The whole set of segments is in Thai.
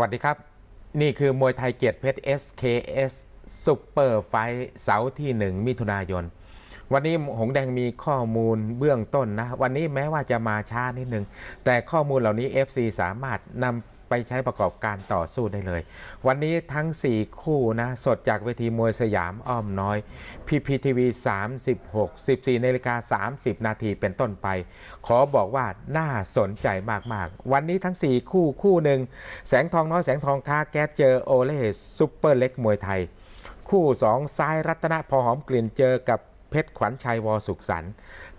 วัสดีครับ นี่คือมวยไทยเกียรติเพชร SKS ซุปเปอร์ไฟท์เสาร์ที่ 1 มิถุนายน วันนี้หงแดงมีข้อมูลเบื้องต้นนะ วันนี้แม้ว่าจะมาช้านิดนึง แต่ข้อมูลเหล่านี้ FC สามารถนำ ไปใช้ประกอบการต่อสู้ได้เลย วันนี้ทั้ง 4 คู่นะสดจากเวทีมวยสยามอ้อมน้อย PPTV 36 14นาฬิกา30 นาทีเป็นต้นไป ขอบอกว่าน่าสนใจมาก ๆ วันนี้ทั้ง 4 คู่คู่หนึ่งแสงทองน้อยแสงทองค้าแก๊สเจอโอเล่ซุปเปอร์เล็กมวยไทย คู่ 2 ซ้ายรัตนพอหอมกลิ่นเจอกับเพชรขวัญชัยวอสุขสันต์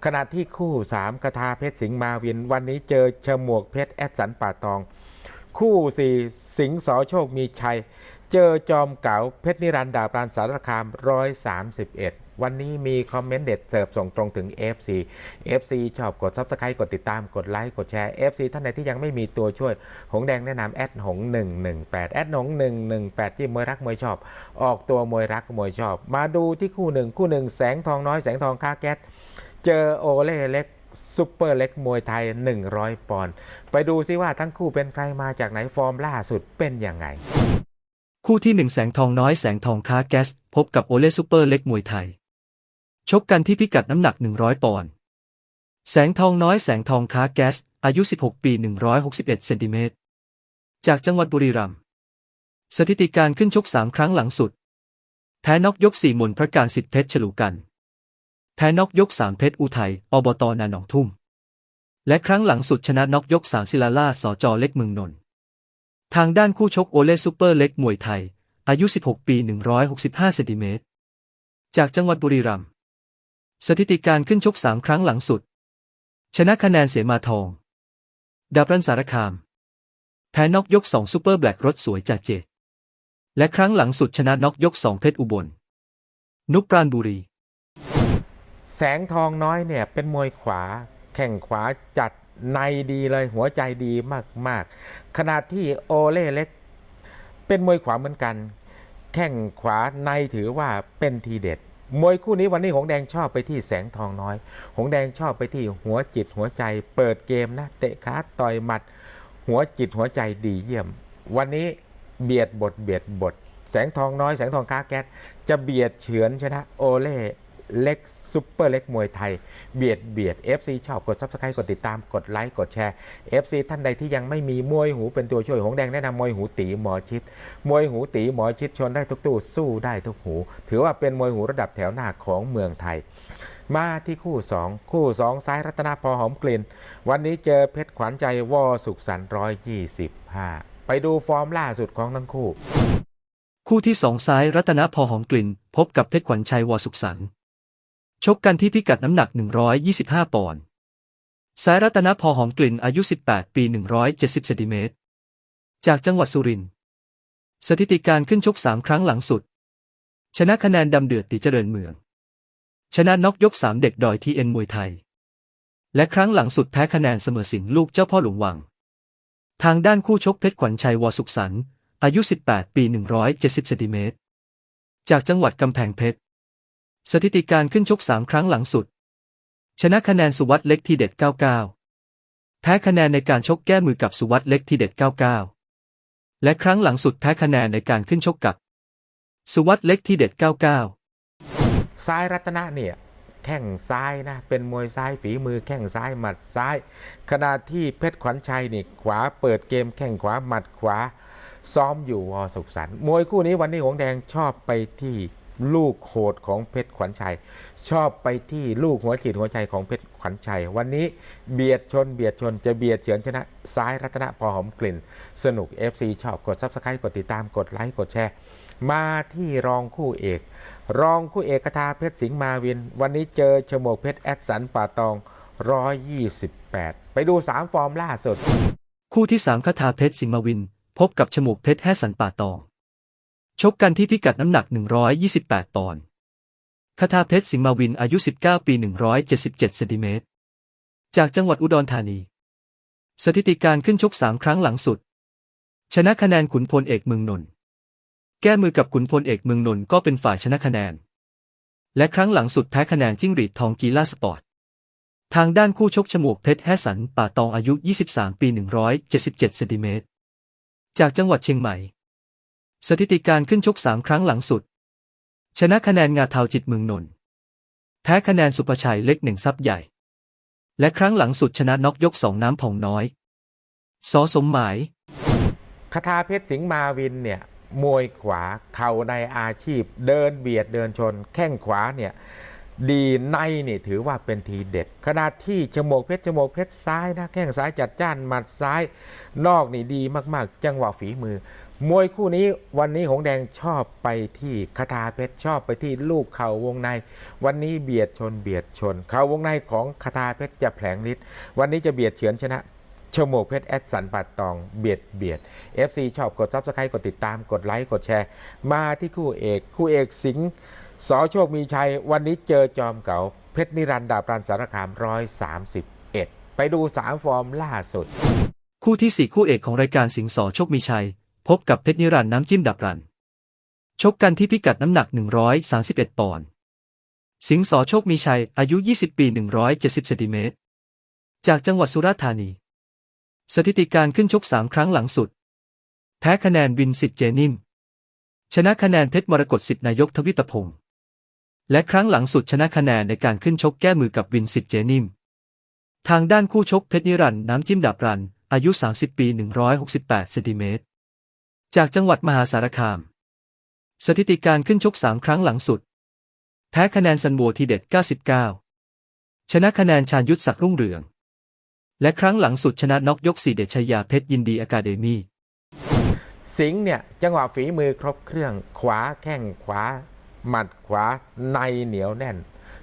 ขณะที่คู่ 3กระทาเพชรสิงห์มาวินวันนี้เจอเฉมวกเพชรแอดสันป่าตอง คู่4สิงห์สอโชคมีชัย เจอจอมเก๋าเพชรนิรันด์ดาบรานสารคาม131วันนี้มีคอมเมนต์เด็ดเสิร์ฟส่งตรงถึง FC FC ชอบกด Subscribe กดติดตามกดไลค์กดแชร์ FC ท่านใดที่ยังไม่มีตัวช่วย หงแดงแนะนำแอดหง 118แอดหง 118 ที่มวยรักมวยชอบ ออกตัวมวยรักมวยชอบ มาดูที่คู่หนึ่งคู่หนึ่งแสงทองน้อยแสงทองค่าแก๊สเจอโอเล่เล็ก ซุปเปอร์เล็กมวยไทย 100 ปอนด์ไปดูซิว่าทั้งคู่เป็นใครมาจากไหนฟอร์มล่าสุดเป็นยังไง คู่ที่หนึ่งแสงทองน้อยแสงทองค้าแก๊ส พบกับโอเล่ซูเปอร์เล็กมวยไทย ชกกันที่พิกัดน้ำหนัก 100 ปอนด์แสงทองน้อยแสงทองค้าแก๊ส อายุ 16 ปี 161เซนติเมตรจากจังหวัดบุรีรัมย์สถิติการขึ้นชก3ครั้งหลังสุด แพ้น็อกยก4มนพระการสิทธิเพชรฉลูกัน แพ้น็อกยก3เพชรอุทัย อบตนาหนองทุ่ม และครั้งหลังสุดชนะน็อกยก3ศิลาล่าสจเล็กเมืองนนท์ ทางด้านคู่ชกโอเล่ซูเปอร์เล็กมวยไทย อายุ 16 ปี 165เซนติเมตร จากจังหวัดบุรีรัมย์ สถิติการขึ้นชก3ครั้งหลังสุด ชนะคะแนนเสมาทอง ดาบรันสารคาม แพ้น็อกยก2ซูเปอร์แบล็กรถสวยจ่าเจ และครั้งหลังสุดชนะน็อกยก2เพชรอุบล นุกปราณบุรี แสงทองน้อยเนี่ยเป็นมวยขวา แข่งขวาจัดในดีเลยหัวใจดีมากๆ ขณะที่โอเล่เล็ก เป็นมวยขวาเหมือนกัน แข่งขวาในถือว่าเป็นทีเด็ด มวยคู่นี้วันนี้หงแดงชอบไปที่แสงทองน้อย หงแดงชอบไปที่หัวจิตหัวใจ เปิดเกมนะเตะขาต่อยหมัด หัวจิตหัวใจดีเยี่ยม วันนี้เบียดบทเบียดบท แสงทองน้อยแสงทองค้าแก๊สจะเบียดเฉือนชนะโอเล่ เล็กซุปเปอร์เล็กมวยไทย เบียดเบียด FC ชอบกด Subscribe กดติดตามกดไลค์กดแชร์ FC ท่านใดที่ยังไม่มีมวยหูเป็นตัวช่วยหงแดงแนะนำมวยหูตีหมอชิดมวยหูตีหมอชิดชนได้ทุกตู้สู้ได้ทุกหู ถือว่าเป็นมวยหูระดับแถวหน้าของเมืองไทย มาที่คู่ 2 คู่ 2 ซ้ายรัตนาพอหอมกลิ่น วันนี้เจอเพชรขวัญใจวอสุขสันต์125ไปดูฟอร์มล่าสุดของทั้งคู่ คู่ที่สองซ้ายรัตนาพอหอมกลิ่น พบกับเพชรขวัญชัยวอสุขสันต์ ชกกันที่พิกัดน้ำหนัก 125 ปอนด์ซ้ายรัตนพอหอมกลิ่นอายุ 18 ปี 170เซนติเมตร จากจังหวัดสุรินทร์ สถิติการขึ้นชก 3 ครั้งหลังสุด ชนะคะแนนดำเดือดติเจริญเมือง ชนะน็อกยก 3 เด็กดอยทีเอ็นมวยไทย และครั้งหลังสุดแพ้คะแนนเสมอสิงลูกเจ้าพ่อหลวงวัง ทางด้านคู่ชกเพชรขวัญชัยวอสุขสันต์อายุ 18 ปี 170เซนติเมตร จากจังหวัดกำแพงเพชร สถิติการขึ้นชก3ครั้งหลังสุด ชนะคะแนนสุวัสด์เล็กทีเด็ด 99 แพ้คะแนนในการชกแก้มือกับสุวัสด์เล็กทีเด็ด 99 และครั้งหลังสุดแพ้คะแนนในการขึ้นชกกับ สุวัสด์เล็กทีเด็ด 99 ซ้ายรัตนะเนี่ยแข้งซ้ายนะ เป็นมวยซ้ายฝีมือแข้งซ้ายหมัดซ้าย ขณะที่เพชรขวัญชัยนี่ขวาเปิดเกมแข้งขวาหมัดขวา ซ้อมอยู่วอสุขสันต์มวยคู่นี้วันนี้หงแดงชอบไปที่ ลูกโหดของเพชรขวัญชัย ชอบไปที่ลูกหัวจิตหัวใจของเพชรขวัญชัย วันนี้เบียดชนเบียดชนจะเบียดเฉือนชนะซ้ายรัตนะพอหอมกลิ่น สนุก FC ชอบกด Subscribe กดติดตามกดไลค์กดแชร์มาที่รองคู่เอก รองคู่เอกคทาเพชรสิงห์มาวิน วันนี้เจอชโมกเพชรแอดสันป่าตอง 128 ไปดู 3 ฟอร์มล่าสุด คู่ที่ 3คาถาเพชรสิงห์มาวิน พบกับฉมูกเพชรแฮสันป่าตอง ชกกันที่พิกัดน้ำหนัก 128 ปอนด์คาถาเพชรสิงมาวินอายุ 19 ปี 177เซนติเมตร จากจังหวัดอุดรธานี สถิติการขึ้นชก 3 ครั้งหลังสุด ชนะคะแนนขุนพลเอกเมืองนนท์ แก้มือกับขุนพลเอกเมืองนนท์ก็เป็นฝ่ายชนะคะแนน และครั้งหลังสุดแพ้คะแนนจิ้งหรีดทองกีฬาสปอร์ต ทางด้านคู่ชกฉมวกเพชรแฮสัน ป่าตองอายุ 23 ปี 177เซนติเมตร จากจังหวัดเชียงใหม่ สถิติการขึ้นชกสามครั้งหลังสุด ชนะคะแนนงาเทาจิตเมืองนนท์แพ้คะแนนสุประชัยเล็กหนึ่งซับใหญ่ และครั้งหลังสุดชนะน็อกยกสองน้ำผ่องน้อยสอสมหมายคาถาเพชรสิงห์มาวินเนี่ยมวยขวาเข่าในอาชีพ เดินเบียดเดินชน แข้งขวาเนี่ยดีในนี่ถือว่าเป็นทีเด็ด ขณะที่จมูกเพชรจมูกเพชรซ้ายนะแข้งซ้ายจัดจ้านหมัดซ้าย นอกนี่ดีมากๆ จังหวะฝีมือ มวยคู่นี้วันนี้หงแดงชอบไปที่คาถาเพชรชอบไปที่ลูกเข่าวงใน วันนี้เบียดชนเบียดชน เข่าวงในของคาถาเพชรจะแผลงฤทธิ์วันนี้จะเบียดเฉือนชนะชโมกเพชรแอดสันปัดตองเบียดเบียด FC ชอบกดซับสไครต์กดติดตามกดไลค์กดแชร์ มาที่คู่เอก คู่เอกสิงห์สอโชคมีชัย วันนี้เจอจอมเก่าเพชรนิรันดร์ดาบรันสารคาม131ไปดู3ฟอร์มล่าสุด คู่ที่สี่คู่เอกของรายการสิงห์สอโชคมีชัย พบกับเพชรนิรันดร์น้ำจิ้มดับรัน ชกกันที่พิกัดน้ำหนัก 131 ปอนด์ สิงห์สอโชคมีชัย อายุ 20 ปี 170เซนติเมตร จากจังหวัดสุราษฎร์ธานี สถิติการขึ้นชก 3 ครั้งหลังสุด แพ้คะแนนวินสิทธิ์เจนิม ชนะคะแนนเพชรมรกตสิทธินายกทวิตพงศ์ และครั้งหลังสุดชนะคะแนนในการขึ้นชกแก้มือกับวินสิทธิ์เจนิม ทางด้านคู่ชกเพชรนิรันดร์น้ำจิ้มดับรันอายุ 30 ปี 168 เซนติเมตร จากจังหวัดมหาสารคาม สถิติการขึ้นชก3ครั้งหลังสุด แพ้คะแนนซันโบทีเด็ด 99 ชนะคะแนนชาญยุทธศักดิ์รุ่งเรือง และครั้งหลังสุดชนะน็อกยกสี่เดชยาเพชรยินดีอะคาเดมีสิงห์เนี่ยจังหวะฝีมือครบเครื่องขวาแข้งขวา หมัดขวาในเหนียวแน่น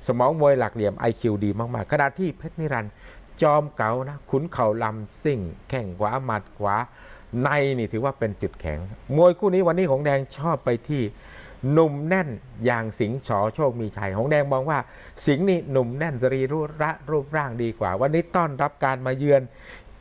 สมองมวยหลักเหลี่ยม IQ ดีมากๆขณะที่เพชรนิรันดร์จอมเก๋านะขุนเข่าลำซิ่ง แข้งขวาหมัดขวา ในนี่ถือว่าเป็นจุดแข็ง มวยคู่นี้วันนี้หงแดงชอบไปที่หนุ่มแน่นอย่างสิงห์ชอโชคมีชัยหงแดงมองว่า สิงห์นี่หนุ่มแน่นสรีรูระรูปร่างดีกว่า วันนี้ต้อนรับการมาเยือน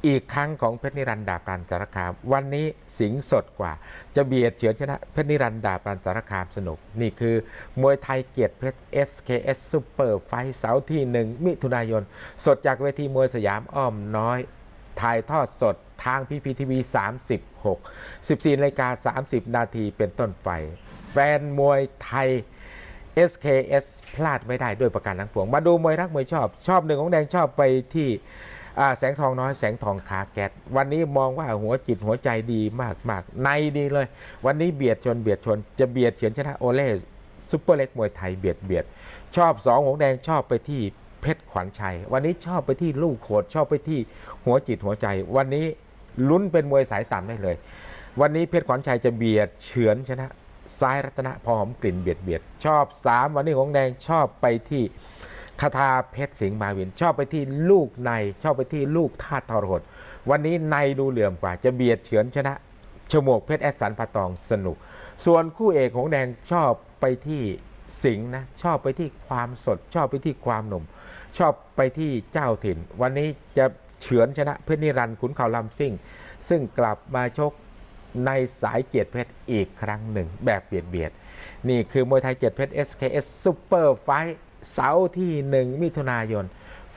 อีกครั้งของเพชรนิรันด์ดาบรันสารคาม วันนี้สิงห์สดกว่า จะเบียดเฉือนชนะเพชรนิรันด์ดาบรันสารคามสนุก นี่คือ มวยไทยเกียรติเพชร SKS Super ไฟเสาร์ที่ 1 มิถุนายน สดจากเวทีมวยสยามอ้อมน้อย ถ่ายทอดสด ทางพีพีทีวี36 14นาฬิกา30 นาทีเป็นต้นไป แฟนมวยไทย SKS พลาดไม่ได้ด้วยประการทั้งปวง มาดูมวยรักมวยชอบ ชอบหนึ่งของแดงชอบไปที่แสงทองน้อยแสงทองคาแกตวันนี้มองว่าหัวจิตหัวใจดีมากมากในดีเลย วันนี้เบียดชนเบียดชนจะเบียดเฉือนชนะโอเล่ซุปเปอร์เล็กมวยไทยเบียดเบียด ชอบสองหงแดงชอบไปที่เพชรขวัญชัย วันนี้ชอบไปที่ลูกโขดชอบไปที่หัวจิตหัวใจ วันนี้ ลุ้นเป็นมวยสายต่ำได้เลย วันนี้เพชรขวัญชัยจะเบียดเฉือนชนะ ซ้ายรัตนะพอหอมกลิ่นเบียดเบียดชอบ 3 วันนี้ของแดงชอบไปที่คาถาเพชรสิงห์มาวิน ชอบไปที่ลูกใน ชอบไปที่ลูกท่าตุทรหดวันนี้ในดูเหลื่อมกว่า จะเบียดเฉือนชนะชมวกเพชรแอดสันปะตองสนุก ส่วนคู่เอกของแดงชอบไปที่สิงห์นะ ชอบไปที่ความสด ชอบไปที่ความหนุ่ม ชอบไปที่เจ้าถิ่น วันนี้จะ เฉือนชนะเพชรนิรันดร์ขุนเขาลำซิ่ง ซึ่งกลับมาชกในสายเกียรติเพชรอีกครั้งหนึ่ง แบบเบียดเบียด นี่คือมวยไทยเกียรติเพชร SKS Super Fight เสาร์ที่ 1 มิถุนายน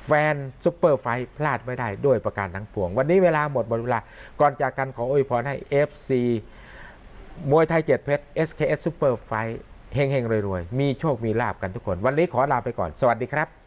แฟนซุปเปอร์ไฟพลาดไม่ได้ด้วยประการทั้งปวง วันนี้เวลาหมดหมดเวลา ก่อนจากกันขออวยพรให้ FC มวยไทยเกียรติเพชร SKS Super Fight เฮงๆรวยๆ มีโชคมีลาบกันทุกคน วันนี้ขอลาไปก่อน สวัสดีครับ